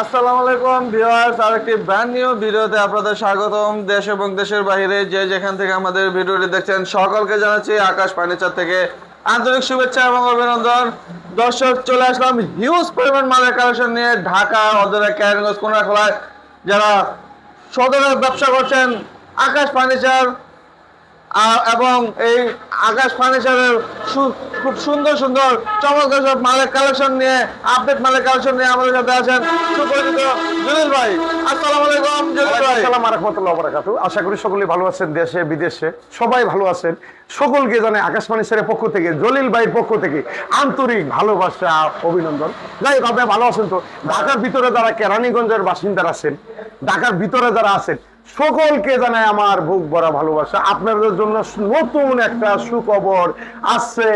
আসসালামু আলাইকুম ভিউয়ার্স, আরেকটি ব্র্যান্ড নিউ ভিডিওতে আপনাদের স্বাগতম। দেশ এবং দেশের বাইরে যে যেখান থেকে আমাদের ভিডিওটি দেখছেন, সকলকে জানাচ্ছি আকাশ ফার্নিচার থেকে আন্তরিক শুভেচ্ছা এবং অভিনন্দন। দর্শক, চলে আসলাম হিউজ পরিমাণ মালের কালেকশন নিয়ে ঢাকা অদূরে ক্যারিগঞ্জ কোনাখোলায় যারা সদরের ব্যবসা করছেন, আকাশ ফার্নিচার এবং এই আকাশ ফার্নিচারের খুব সুন্দর সুন্দর চমৎকার সব মালের কালেকশন নিয়ে আপডেট মালের কালেকশন নিয়ে আমাদের সাথে আছেন সুপরিচিত জলিল ভাই। আসসালামু আলাইকুম জলিল ভাই। আসসালামু রহমতুল্লাহ আশা করি সকলেই ভালো আছেন দেশে বিদেশে সবাই ভালো আছেন। সকলকে জানে আকাশবাণী স্যারের পক্ষ থেকে জলিল ভাইয়ের পক্ষ থেকে আন্তরিক ভালোবাসা অভিনন্দন। যাই হোক আপনি ভালো আছেন তো? ঢাকার ভিতরে যারা কেরানীগঞ্জের বাসিন্দার আছেন ঢাকার ভিতরে যারা আছেন সকলকে জানায় আমার বুক ভরা ভালোবাসা। আপনাদের জন্য নতুন একটা সুখবর আসছে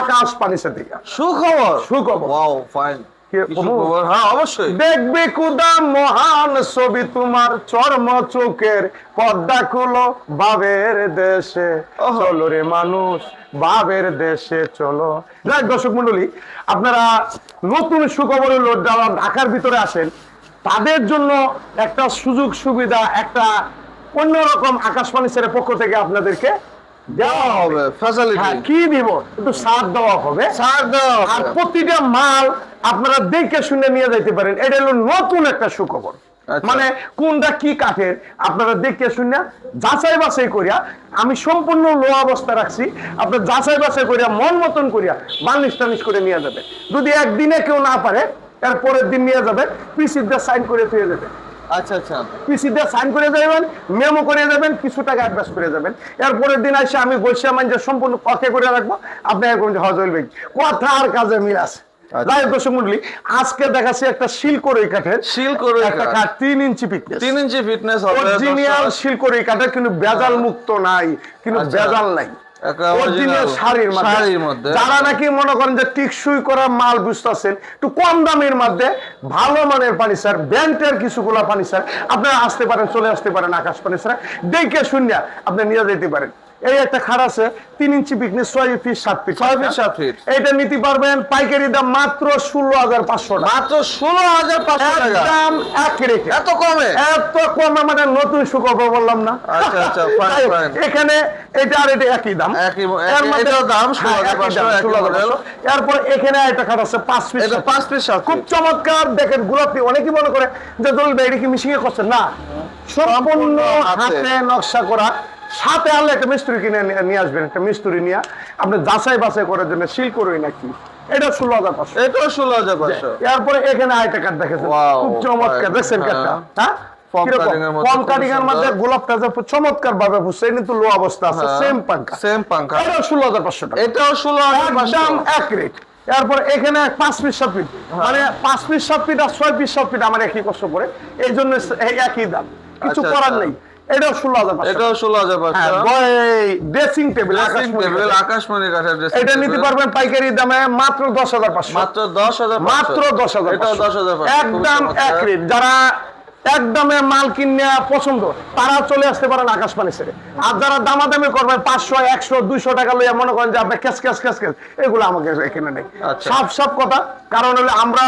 আকাশ পানিসা থেকে। সুখবর? সুখবর। Wow fine. হ্যাঁ দেখবে কুদা মহান ছবি তোমার চর্ম চোখের পদ্মা কুলো বাবের দেশে। চলো রে মানুষ বাবের দেশে চলো। যাই দর্শক মন্ডলী আপনারা নতুন সুখবর লোড যারা ঢাকার ভিতরে আসেন। তাদের জন্য একটা সুযোগ সুবিধা একটা অন্যরকম আকাশবাণী স্যারের পক্ষ থেকে আপনাদেরকে দেওয়া হবে। ফ্যাসিলিটি হ্যাঁ কি দিব? একটু সাথ দেওয়া হবে। ছাড় দাও আর প্রতিটা মাল আপনারা দেখে শুনে নিয়ে যাইতে পারেন। এটা হলো নতুন একটা সুখবর। আচ্ছা। মানে কোনটা কি কাঠের আপনারা দেখে শুনে যাচাই বাছাই করিয়া আমি সম্পূর্ণ লো অবস্থা রাখছি আপনার যাচাই বাছাই করিয়া মন মতন করিয়া বার্নিশ টানিশ করে নিয়ে যাবে যদি একদিনে কেউ না পারে এর পরের দিন নিয়ে যাবে পিসিদের সাইন করে দিয়ে যাবে আচ্ছা আচ্ছা পিসিতে সাইন করে যাবেন মেমো করে যাবেন কিছু টাকা অ্যাডভান্স করে যাবেন এরপরের দিন এসে আমি যে সম্পূর্ণ করে রাখব কথা আর কাজে মিল আছে আচ্ছা। আজকে দেখাচ্ছি একটা শিলকরই কাঠের শিলকরই একটা কাঠ। তিন ইঞ্চি পিকনেস তিন ইঞ্চি ফিটনেস হবে অরিজিনাল। শিলকরই কাঠের কিন্তু বেজাল মুক্ত নাই কিন্তু আচ্ছা। বেজাল নাই শাড়ির মধ্যে। যারা নাকি মনে করেন যে টিকসই করা মাল বুঝতেছেন একটু কম দামের মধ্যে ভালো মানের পানি স্যার কিছুগুলো কিছুগুলা পানি স্যার আপনারা আসতে পারেন চলে আসতে পারেন আকাশ পানি স্যার। দেখে শুনিয়া আপনি নিয়ে যেতে পারেন। এই একটা খাট আছে তিন ইঞ্চি পিকনিক ছয় ফিট সাত ফিট ছয় ফিট, সাত ফিট। এটা নিতে পারবেন পাইকারি দাম মাত্র ষোলো হাজার পাঁচশো টাকা। মাত্র ষোলো হাজার পাঁচশো টাকা। একদম এক রেখে এত কমে? এত কমে মানে নতুন সুখবর বললাম না। আচ্ছা, আচ্ছা. এখানে এটা আর এটা একই দাম। একই- এর মধ্যে- দাম হ্যাঁ, 16,500, একই দাম, একই 16,500 model। এরপর এখানে একটা খাট আছে পাঁচ পিস এটা পাঁচ পিস সাত খুব চমৎকার। দেখেন গোলাপি। অনেকে মনে করে যে দল এটা কি মিশিয়ে করছেন? না। সম্পূর্ণ। হাতে নকশা করা সাথে আনলে একটা মিস্ত্রি কিনে নিয়ে- আসবেন একটা মিস্ত্রি নিয়ে। আপনি যাচাই বাছাই করার জন্য সিল করুই নাকি? এটা ষোলো হাজার পাঁচশো। এটাও ষোলো হাজার পাঁচশো। এরপরে এখানে দেখেছেন। খুব চমৎকার দেখছেন হ্যাঁ। Foam কীরকম? এর মধ্যে Foam খুব cutting এর মধ্যে সুন্দর। গোলাপটা যে চমৎকার ভাবে বুঝছে কিন্তু লো অবস্থা আছে। সেম পাঙ্কা সেম পাঙ্খা। এটা ষোলো হাজার পাঁচশো টাকা। এটাও ষোলো হাজার পাঁচশো। এক রেট এরপর এখানে পাঁচ পিস সাত ফিট মানে পাঁচ পিস সাত ফিট আর ছয় পিস সাত ফিট আমার একই কষ্ট করে। এই জন্য একই দাম। কিছু আচ্ছা, করার আচ্ছা। নেই। এটাও ষোলো হাজার এটাও ষোলো হাজার ড্রেসিং টেবিল table, আকাশমণি কাঠের এটা নিতে পারবেন পাইকারি দামে মাত্র দশ হাজার পাঁচশো। মাত্র দশ হাজার মাত্র দশ হাজার এটাও দশ হাজার একদম এক রেট। যারা একদমে মাল কিনে পছন্দ। তারা চলে আসতে পারেন আকাশবাণী ছেড়ে। আর যারা দামাদামি করবেন পাঁচশো একশো দুইশো টাকা লইয়া মনে করেন যে আপনি ক্যাশ ক্যাশ ক্যাশ ক্যাশ এগুলো আমাকে এখানে নেই। আচ্ছা। সব সব কথা। কারণ হলে আমরা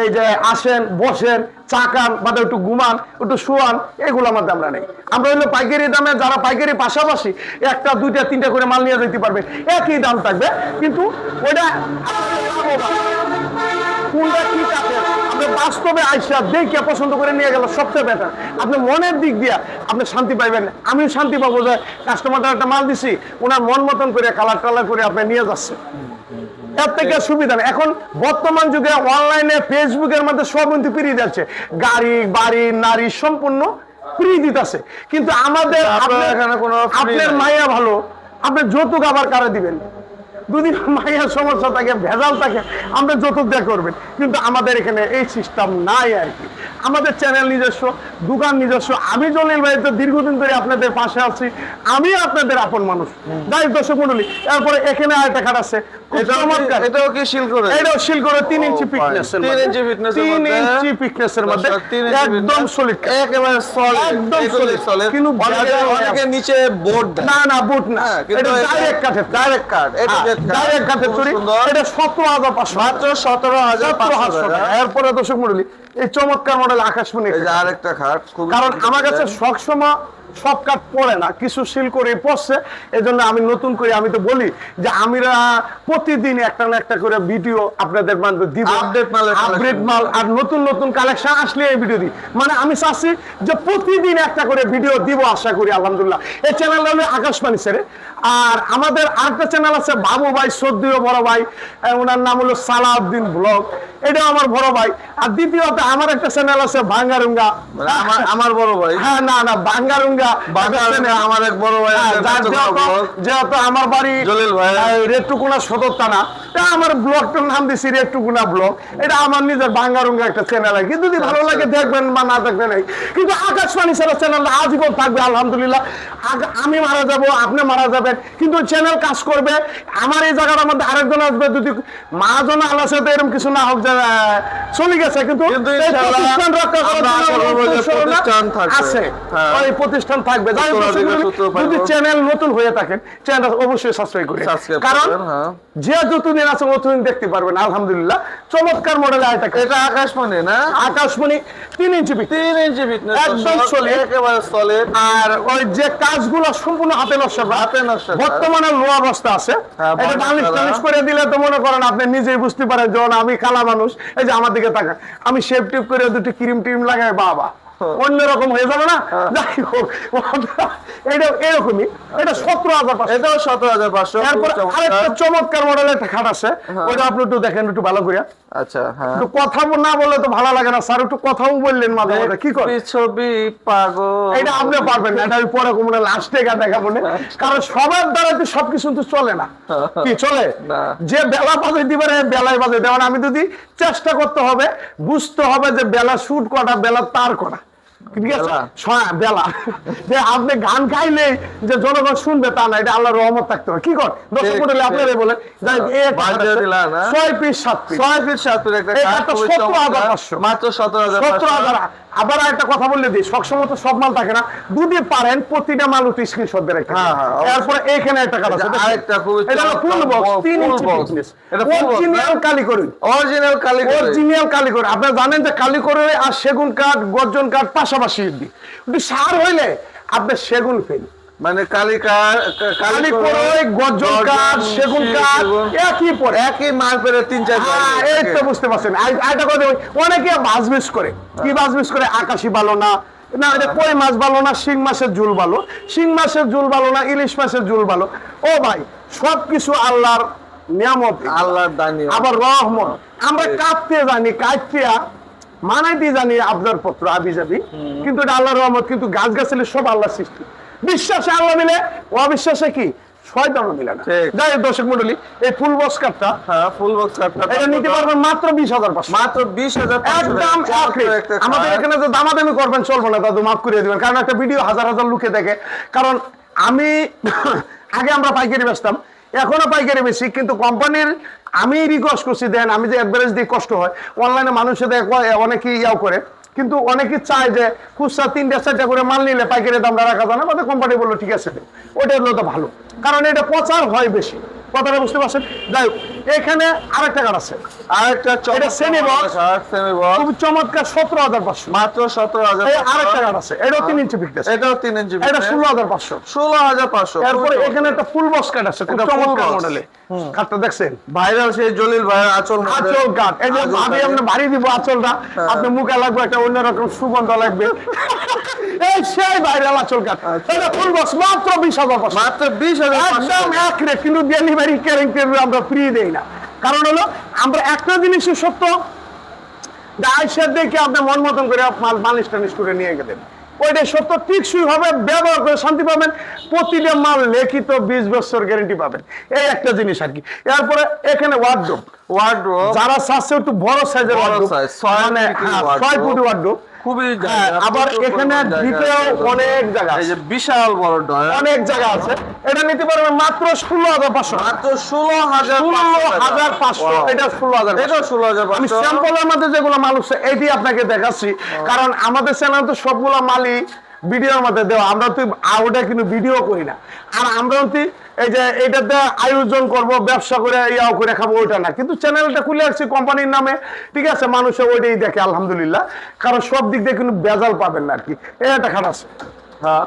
এই যে আসেন বসেন চা খান বা একটু ঘুমান একটু শুয়ান এগুলোর মধ্যে আমরা নেই। আমরা হলো পাইকারি দামে যারা পাইকারি পাশাপাশি একটা দুইটা তিনটা করে মাল নিয়ে যেতে পারবে একই দাম থাকবে। কিন্তু ওটা কোনটা কি কাঠের আপনি বাস্তবে আইসা দেখে পছন্দ করে নিয়ে গেল সবচেয়ে বেটার আপনি মনের দিক দিয়া আপনি শান্তি পাইবেন আমিও শান্তি পাবো যে কাস্টমারটা একটা মাল দিছি ওনার মন মতন করে কালার টালার করে আপনি নিয়ে যাচ্ছে এর থেকে সুবিধা নেই। এখন বর্তমান যুগে অনলাইনে ফেসবুকের মধ্যে সব কিন্তু ফ্রি যাচ্ছে গাড়ি বাড়ি নারী সম্পূর্ণ ফ্রি দিতেছে। কিন্তু আমাদের আপনার আপনার ভালো। আপনি যৌতুক আবার কারে দিবেন? যদি মাইয়ার সমস্যা থাকে ভেজাল থাকে আমরা যত দেয়া করবেন। কিন্তু আমাদের এখানে এই সিস্টেম নাই আর কি। আমাদের চ্যানেল নিজস্ব দোকান নিজস্ব। আমি জলিল ভাই তো দীর্ঘদিন ধরে আপনাদের পাশে আছি। আমি আপনাদের আপন মানুষ। যাই হোক, দর্শক মন্ডলী তারপরে এখানে আয়টা খাট আছে। এটাও কি- চমৎকার। এটাও কি শিল করে এটাও শিল করে তিন ইঞ্চি ফিটনেস ভাই, ইঞ্চি fitness এর ইঞ্চি ফিটনেস এর মধ্যে। দর্শক, তিন ইঞ্চি একদম সলিড একেবারে solid, একদম এগুলোই solid, solid। কিন্তু অনেকে- ভেজা অনেকে আছে। নিচে বোর্ড না না বুট না। এটা এটা- ডাইরেক্ট কাঠের ডাইরেক্ট কাট এটা ডাইরেক্ট কাঠের চুরি এটা সতেরো হাজার পাঁচশো। মাত্র সতেরো হাজার সতেরো হাজার টাকা। এরপরে দর্শক মন্ডলী এই চমৎকার মডেল আকাশমণি এই যে আরেকটা খাট কারণ আমার কাছে সবসময় সব কাঠ পড়ে না কিছু সিল করে পড়ছে। এই জন্য আমি নতুন করে আমি তো বলি যে আমিরা প্রতিদিন একটা না একটা করে ভিডিও আপনাদের মাঝে দিব। আপডেট মাল আপডেট মাল আর নতুন নতুন কালেকশন আসলে এই ভিডিও দিই। মানে আমি চাচ্ছি যে প্রতিদিন একটা করে ভিডিও দিব আশা করি আলহামদুলিল্লাহ। এই চ্যানেল হলো আকাশবাণী ছেড়ে আর আমাদের আরেকটা চ্যানেল আছে বাবু ভাই সদ্দীয় বড় ভাই ওনার নাম হলো সালাউদ্দিন ব্লগ। এটাও আমার বড় ভাই। আর দ্বিতীয়ত আমার একটা চ্যানেল আছে ভাঙ্গারুঙ্গা। আমার বড় ভাই। হ্যাঁ না না বাঙ্গারুঙ্গা বাংলাদেশে আমার এক বড় ভাই হ্যাঁ, আছে, যেহেতু- আমার বাড়ি জলিল ভাই। রেটুকুনা সদর থানা। আমার ব্লগটার নাম দিছি রেটুকুনা ব্লগ। এটা আমার নিজের বাঙ্গারুঙ্গা একটা চ্যানেল আর কি। যদি ভালো লাগে দেখবেন বা না দেখবেন এই। কিন্তু আকাশবাণী ছাড়া চ্যানেলটা আজীবন থাকবে আলহামদুলিল্লাহ। আমি মারা যাব আপনি মারা যাবেন। কিন্তু চ্যানেল কাজ করবে। আমার এই জায়গাটার মধ্যে আরেকজন আসবে যদি মাজন আলাসে তো এরকম কিছু না হোক চলে গেছে। কিন্তু প্রতিষ্ঠান যে অনুপ্রেরণা প্রতিষ্ঠান আছে। প্রতিষ্ঠান থাকবে। যাই হোক, উত্তরাধিকার দর্শক সূত্র মণ্ডলী, যদি চ্যানেল নতুন হয়ে থাকেন চ্যানেল অবশ্যই সাবস্ক্রাইব করে। কারণ। যে যতদিন আছে ততদিন দেখতে পারবেন আলহামদুলিল্লাহ। চমৎকার মডেল এটা এটা আকাশমণি না? আকাশমণি তিন ইঞ্চি পিক তিন ইঞ্চি ফিটনেস একদম solid। একেবারে সলিড আর ওই যে কাজগুলো সম্পূর্ণ হাতে হাতে নকশা বর্তমানে অবস্থা আছে। হ্যাঁ, এটা বালিশ টালিশ করে দিলে তো মনে করেন আপনি নিজেই বুঝতে পারেন যখন আমি খালা মানুষ। এই যে আমার দিকে তাকান। আমি শেপ টিপ করে দুটি ক্রিম টিম লাগাই বাবা। অন্যরকম হয়ে যাবে না? যাই হোক এটা এরকমই। এটা সতেরো হাজার পাঁচশো। এটাও সতেরো হাজার পাঁচশো। এরপর আরেকটা চমৎকার। মডেলের একটা খাট আছে। ওটা আপনি একটু দেখেন একটু ভালো করে আচ্ছা হ্যাঁ। একটু কথা না বললে তো ভালো লাগে না। স্যার একটু কথাও বললেন মাঝে মাঝে কি করে? ছবি পাগল। এটা আপনি পারবেন না। এটা আমি পরে কোনো লাস্টে গা দেখাবো না। কারণ সবার দ্বারা তো সবকিছু তো চলে না। কি চলে? যে বেলা বাজে দিবে বেলায় বাজে। দেওয়া আমি যদি চেষ্টা করতে হবে বুঝতে হবে যে বেলা শুট করা বেলা তার করা ঠিক আছে? বেলা? হ্যাঁ, যে আপনি গান গাইলে যে জনগণ শুনবে তা না এটা আল্লাহর রহমত থাকতে হবে। কি কর? দর্শক মন্ডলী। আপনারাই বলেন না? ছয় পিস সাত পিস। ছয় ফিট সাত ফিট একটা এই কাঠ একটা খুবই 17,500 চমৎকার। মাত্র সতেরো হাজার সতেরো হাজার। আবার একটা কথা বললে দিই সবসময় তো সব মাল থাকে না। যদি পারেন প্রতিটা মাল উঠে স্ক্রিনশট দিয়ে রাখতে হ্যাঁ, হ্যাঁ, অবশ্যই। এরপরে এখানে একটা কাজ আছে আরেকটা খুবই এটা হলো ফুল বক্স বক্স, তিন ইঞ্চি thickness। এটা অরিজিনাল কালি করি অরিজিনাল কালি অরিজিনাল কালি করে আপনারা জানেন যে কালি করে আর সেগুন কাঠ গর্জন কাঠ পাশাপাশি কিন্তু সার হইলে আপনার সেগুন ফেল মানে কালিকার কালি করে গর্জন কাঠ সেগুন কাঠ একই পরে। একই মাল পেরে তিন চার হ্যাঁ, এই তো বুঝতে পারছেন। আরেকটা কথা বলি, অনেকে বাজবিস করে। কি বাজবিস করে? আকাশি ভালো না না এটা কই মাছ ভালো না শিং মাছের ঝুল ভালো শিং মাছের ঝুল ভালো না ইলিশ মাছের ঝুল ভালো ও ভাই সবকিছু আল্লাহর নিয়ামত। আল্লাহর দানি। আবার রহমত। আমরা কাঁদতে জানি কাঁদতে মানাইতে জানি আপনার পত্র আবি যাবি কিন্তু এটা আল্লাহর রহমত কিন্তু গাছ গাছালি সব আল্লাহ সৃষ্টি। বিশ্বাসে আল্লাহ মিলে অবিশ্বাসে কি? শয়তানও মিলে না। যাই দর্শক মন্ডলী এই ফুল বক্স হ্যাঁ ফুল বক্স এটা নিতে পারবেন মাত্র বিশ হাজার মাত্র বিশ হাজার একদম আমাদের এখানে যে দামাদামি করবেন চলবে না দাদু মাফ করে দিবেন। কারণ একটা ভিডিও হাজার হাজার লোকে দেখে। কারণ আমি আগে আমরা পাইকারি বেচতাম। এখনও পাইকারি বেশি, কিন্তু কোম্পানির আমি রিকোয়েস্ট করছি, দেন আমি যে অ্যাডভারেজ দিয়ে কষ্ট হয় অনলাইনে মানুষের অনেকেই ইয়াও করে, কিন্তু অনেকে চায় যে খুচরা তিনটা চারটা করে মাল নিলে পাইকারি দামটা রাখা যায় না, আমাদের কোম্পানি বলল, ঠিক আছে। ওটা হলো তো ভালো, কারণ এটা প্রচার হয় বেশি কথাটা বুঝতে পারছেন? যাই হোক এখানে আরেকটা কার্ড আছে। আরেকটা এটা semi box। সেমি বক্স খুব চমৎকার সতেরো হাজার পাঁচশো। মাত্র সতেরো হাজার আরেকটা কার্ড আছে। এটাও তিন ইঞ্চি ফিটনেস এটাও তিন ইঞ্চি এটা ষোলো হাজার পাঁচশো। ষোলো হাজার পাঁচশো। তারপরে এখানে একটা ফুল বক্স কার্ড আছে খুব চমৎকার। মডেলে কার্ডটা দেখছেন? ভাইরাল সেই জলিল ভাইয়ের আচল। আচল কাঠ এই যে ভাবি আমরা বাড়ি দিব আচলটা। হ্যাঁ। আপনি মুখে লাগবে একটা অন্যরকম সুগন্ধ লাগবে। সেই ভাইরাল আচল কাঠ আচ্ছা। এটা ফুল বক্স মাত্র বিশ হাজার মাত্র বিশ হাজার একদম এক রেট কিন্তু ডেলিভারি ক্যারিং আমরা ফ্রি দেই না। কারণ হলো আমরা একটা জিনিসই সত্য আইসার দেখে আপনি মন মতন করে মালিশ টালিশ করে নিয়ে গেলেন। ওইটাই সত্য টিকসই হবে ব্যবহার করে শান্তি পাবেন। প্রতিটা মাল লিখিত বিশ বছর গ্যারেন্টি পাবেন। এই একটা জিনিস আর কি। এরপরে এখানে ওয়ার্ডরোব ওয়ার্ড্রোব যারা চাচ্ছে একটু বড় সাইজের মানে। ছয় ফুট খুবই হ্যাঁ, আবার এখানে দ্বিতীয় অনেক জায়গা আছে। বিশাল বড় অনেক জায়গা আছে। এটা নিতে পারবেন মাত্র ষোলো হাজার পাঁচশো মাত্র ষোলো হাজার ষোলো হাজার পাঁচশো। এটা ষোলো হাজার এটা ষোলো হাজার আমি স্যাম্পলের মধ্যে যেগুলো মাল উঠছে এটি আপনাকে দেখাচ্ছি। কারণ আমাদের চ্যানেল তো সবগুলো মালই ভিডিওর মধ্যে দেওয়া। আমরা তো আউটে কিন্তু ভিডিও করি না। আর আমরা হচ্ছে এই যে এটাতে আয়োজন করব ব্যবসা করে ইয়াও করে খাব ওইটা না। কিন্তু চ্যানেলটা খুলে আসছি কোম্পানির নামে। ঠিক আছে মানুষে ওইটাই দেখে আলহামদুলিল্লাহ। কারণ সব দিক দিয়ে কিন্তু বেজাল পাবেন না আর কি। একটা খারাপ হ্যাঁ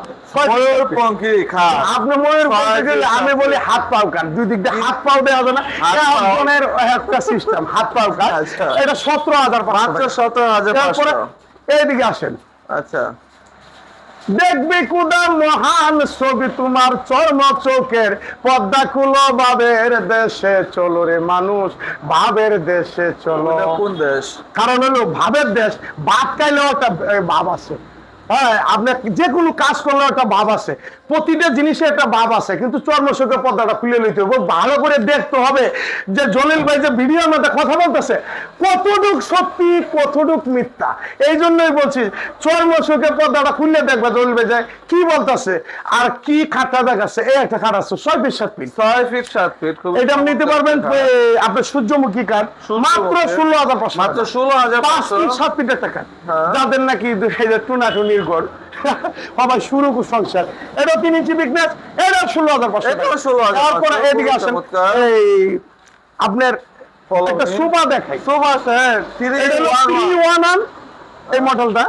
আমি বলি হাত পাও কান। দুই দিক দিয়ে হাত পাও দেওয়া যায় না। এটা একটা সিস্টেম হাত পাও কান। আচ্ছা। এটা সতেরো হাজার সতেরো হাজার এইদিকে আসেন। আচ্ছা। দেখবি কুদা মহান ছবি তোমার চর্ম চোখের পদ্মা কুলো বাবের দেশে চলো রে মানুষ ভাবের দেশে চলো। কোন দেশ? কারণ হলো ভাবের দেশ ভাত খাইলেও একটা ভাব আছে। হ্যাঁ আপনি যে কোনো কাজ একটা ভাব আছে। প্রতিটা জিনিসে একটা ভাব আছে কিন্তু পর্দাটা খুলে নিতে হবে। ভালো করে দেখতে হবে যে জলিল ভাই যে ভিডিওর মধ্যে কথা বলতেছে কতটুক সত্যি কতটুক মিথ্যা। এই জন্যই বলছি পর্দাটা দেখবে জলিল ভাই যে কি বলতেছে আর কি খাতা দেখাচ্ছে। এই একটা খাট আছে ছয় পিস সাত পিস ছয় ফিট সাত ফিট এটা নিতে পারবেন আপনার সূর্যমুখী কাঠ মাত্র ষোলো হাজার মাত্র ষোলো হাজার পাঁচ ফিট সাত ফিটের টাকা হ্যাঁ। যাদের নাকি ঘর সবাই শুরু সংসার। এটা তিন ইঞ্চি বিকনেস এটা ষোলো হাজার পাঁচশো এটাও টাকা। 16,500 তারপরে এদিকে আসেন। এই আপনার একটা. সোফা দেখাই। সোফা স্যার থ্রি এই মডেলটা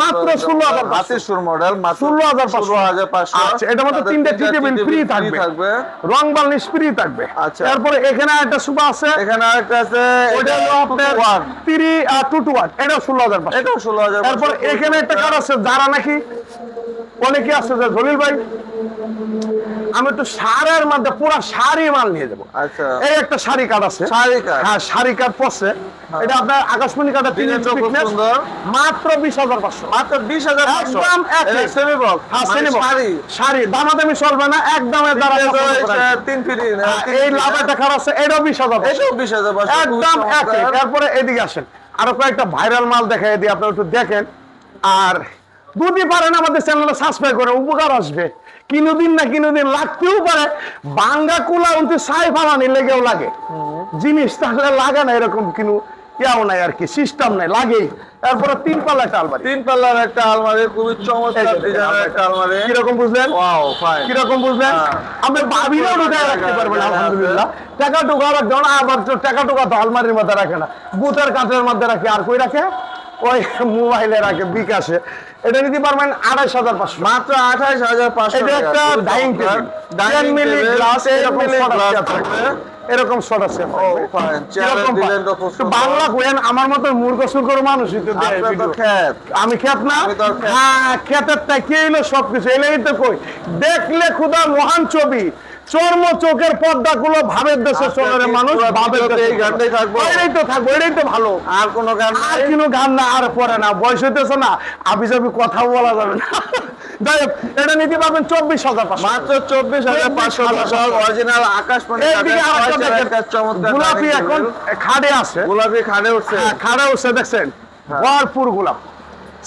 মাত্র 16,500 হাতির সুর মডেল মাত্র 16,500 ষোলো হাজার পাঁচশো। আচ্ছা, এটার মধ্যে তাদের তিনটে তিনটা টি টেবিল টি free টেবিল থাকবে। রং বার্নিশ ফ্রি থাকবে। আচ্ছা। তারপরে এখানে একটা সোফা আছে। এখানে আরেকটা আছে ওটা হলো আপনার ওয়ান টু টু ওয়ান এটা ষোলো হাজার এটাও ষোলো হাজার তারপর এখানে একটা কার আছে? যারা নাকি? অনেকে আছে যে জলিল ভাই। আমি একটু সারের মধ্যে পুরো শাড়ি মাল নিয়ে যাব। আচ্ছা। এই একটা শাড়ি কার্ড আছে। শাড়ি। হ্যাঁ শাড়ি কার্ড পড়ছে এটা আপনার আকাশমণি কার্ডের তিন ইঞ্চি সুন্দর। মাত্র বিশ হাজার পাঁচশো। মাত্র বিশ হাজার পাঁচশো। একদম এক box, হ্যাঁ মানে শাড়ি। শাড়ি। দামাদামি চলবে না দ্বারা তিন ফিট এই একটা কার্ড আছে এটাও বিশ হাজার। এটাও বিশ হাজার একদম এক তারপরে এদিকে আসেন। আরও কয়েকটা ভাইরাল মাল দেখাই দিই আপনারা একটু দেখেন। আর যদি পারেন আমাদের চ্যানেলটা সাবস্ক্রাইব করে উপকার আসবে। কিনুদিন না কিনুদিন লাগতেও পারে বাঙ্গা কুলা উনতে সাই ফালানি লেগেও লাগে। জিনিস তাহলে লাগে না এরকম কিনু ইয়াও নাই আর কি সিস্টেম নাই লাগেই। তারপরে তিন পাল্লা একটা আলমারি। তিন পাল্লার একটা আলমারি খুবই চমৎকার ডিজাইনের একটা আলমারি। কীরকম বুঝলেন? ওয়াও ফাইন কীরকম বুঝলেন? হ্যাঁ। আপনি ভাবিলেও ঢুকায় রাখতে পারবেন জায়গা আলহামদুলিল্লাহ। টাকা টুকা রাখতে না আবার তো টাকা টুকা তো আলমারির মধ্যে রাখে না। বুথের কাঠের মধ্যে রাখে আর কই রাখে? ওই মোবাইলে রাখে বিকাশে। এটা নিতে পারবেন আড়াইশ হাজার পাঁচশো। মাত্র আঠাইশ হাজার পাঁচশো এটা একটা dining table ten milli glass এরকম এরকম শট আছে বাংলা কইেন আমার মতো মূর্খ video। খ্যাত। আমি খেত না? খ্যাত। হ্যাঁ টাকি এলো সবকিছু? এলেই তো কই? দেখলে খুদা মহান ছবি। চর্ম চোখের পর্দা গুলো ভাবের দেশে আজকে চলে মানুষ ভাবের দেশে। গানটাই থাকব? এটাই তো থাকব এটাই তো ভালো। আর কোনো গান আর কোনো গান না আর পরে না বয়স হইতেছে না আবি যাবি কথাও বলা যাবে না। যাই এটা নিতে পারবেন চব্বিশ হাজার মাত্র চব্বিশ হাজার পাঁচশো অরিজিনাল আকাশ গোলাপি এখন খাড়ে আছে। গোলাপি খাড়ে উঠছে। হ্যাঁ, খাড়ে উঠছে দেখছেন? ভরপুর গোলাপ।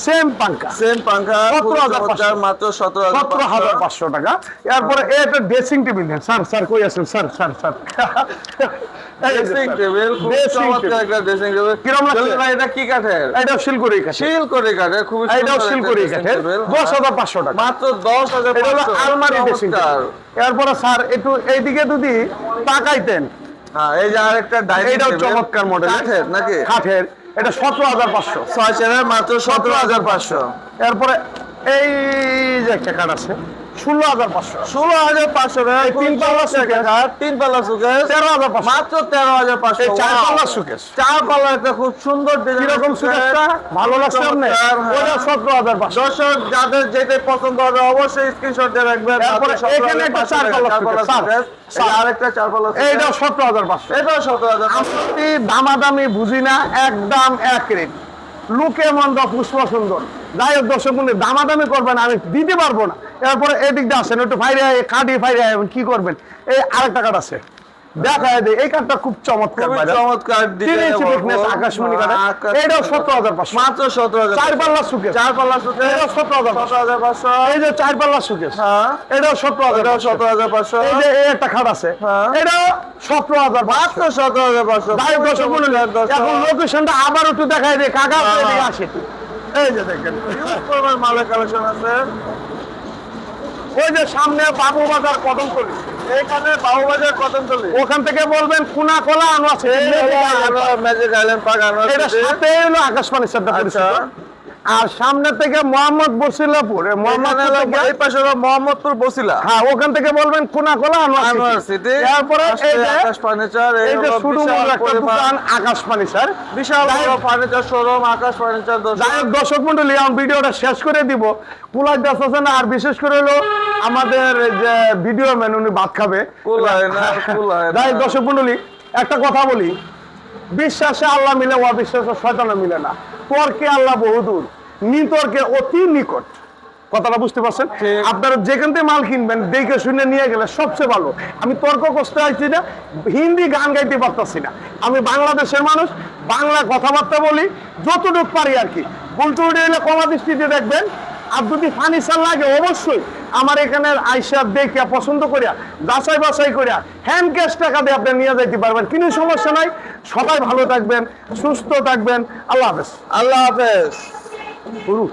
সেম পাঙ্কা। সেম পাঙ্খা খুব 17,500 চমৎকার, মাত্র সতেরো সতেরো হাজার পাঁচশো। টাকা। এরপরে একটা dressing table then sir sir কই আছেন? Sir sir sir. Dressing table খুব চমৎকার একটা ড্রেসিং টেবিল কিরম লাগছে? ভাই এটা কি কাঠের? এটাও কাছে শিলকড়ি এটাও কাঠের। দশ হাজার পাঁচশো টাকা। মাত্র দশ হাজার এটা হলো। আলমারি ড্রেসিং চমৎকার। এরপরে স্যার একটু এইদিকে যদি তাকাইতেন। হ্যাঁ এই যে আরেকটা ডাইনিং চমৎকার মডেল কাঠের নাকি? কাঠের। এটা সতেরো হাজার পাঁচশো। ছয় মাত্র সতেরো হাজার পাঁচশো। এরপরে এই যে একটা কার্ড আছে। ষোলো হাজার পাঁচশো ষোলো হাজার পাঁচশো টাকা তিন পাল্লা। তিন পাল্লা সুকেশ তেরো হাজার পাঁচশো। মাত্র তেরো হাজার পাঁচশো। চার Wow! পাল্লার চার পাল্লা একটা খুব সুন্দর কীরকম সুকেশটা? ভালো লাগছে আপনি হ্যাঁ। ওটা সতেরো হাজার পাঁচশো। দর্শক যাদের যেতে পছন্দ হবে অবশ্যই স্ক্রিনশট দিয়ে রাখবেন। তারপরে মাত্র 17,500 এখানে একটা চার পাল্লা চার পাল্লা suitcase, suitcase। স্যার, এই আরেকটা চার পাল্লা। সতেরো হাজার পাঁচশো। এটাও সতেরো হাজার দামাদামি বুঝি না একদম এক রেট। লুকে মন্দ পুষ্প সুন্দর। যাই হোক দর্শক বন্ধু দামাদামি করবেন আমি দিতে পারব না। এরপরে এদিক দিয়ে আসেন একটু ফাইরে কাটি ফাইরে কি করবেন? এই আরেকটা কাঠ আছে। দেখায় দে এই কাঠটা খুব চমৎকার চমৎকার। আকাশমণি। আকাশ- এটাও সতেরো হাজার পাঁচশো। মাত্র সতেরো হাজার চার পাল্লা সুকেশ চার পাল্লা এটাও সতেরো হাজার সতেরো হাজার পাঁচশো। এই যে চার পাল্লা হ্যাঁ। এটাও সতেরো হাজার এটাও সতেরো হাজার পাঁচশো। এই যে এই একটা খাট আছে। হ্যাঁ। এটাও সতেরো হাজার মাত্র সতেরো হাজার পাঁচশো। মণ্ডলী, এখন লোকেশনটা আবার একটু দেখাই দে। কাকা হ্যাঁ। আসে এই যে দেখেন। মালের কালেকশন আছে। ওই যে সামনে বাবু বাজার কদম কলি এখানে বাবুবাজার কদম তলি ওখান থেকে বলবেন কোনা কলা আনো আছে ম্যাজিক আইল্যান্ড পার্ক আনো এটা সাথে হলো আকাশবাণী সাথে আচ্ছা। আর সামনে থেকে মোহাম্মদ বসিলাপুর মোহাম্মদপুর বসিলা। হ্যাঁ ওখান থেকে বলবেন কোনা কলা আনোয়ার সিটি যে আকাশ ফার্নিচার এই যে একটা দোকান আকাশবাণী স্যার বিশাল বড় ফার্নিচার শোরুম আকাশ ফার্নিচার দর্শক মন্ডলী আমি ভিডিওটা শেষ করে দিব। কুলার দাস আছে না আর বিশেষ করে হলো আমাদের যে ভিডিও ম্যান উনি ভাত খাবে। কুলায় না, দর্শক মন্ডলী একটা কথা বলি। বিশ্বাসে আল্লাহ মিলে অবিশ্বাসে শয়তানে মিলে না। তর্কে আল্লাহ বহুদূর নিতর্কে অতি নিকট। কথাটা বুঝতে পারছেন? আপনারা যেখান থেকে মাল কিনবেন দেখে শুনে নিয়ে গেলে সবচেয়ে ভালো। আমি তর্ক করতে আসছি না হিন্দি গান গাইতে পারতাছি না। আমি বাংলাদেশের মানুষ বাংলা কথাবার্তা বলি যতটুকু পারি আর কি। উল্টো উল্টে এলে কমা দৃষ্টিতে দেখবেন আর যদি ফার্নিচার লাগে অবশ্যই আমার এখানে আইসা দেখিয়া পছন্দ করিয়া যাচাই বাছাই করিয়া হ্যান্ড ক্যাশ টাকা দিয়ে আপনি নিয়ে যাইতে পারবেন। কিন্তু সমস্যা নাই। সবাই ভালো থাকবেন সুস্থ থাকবেন। আল্লাহ হাফেজ। আল্লাহ হাফেজ। গুরু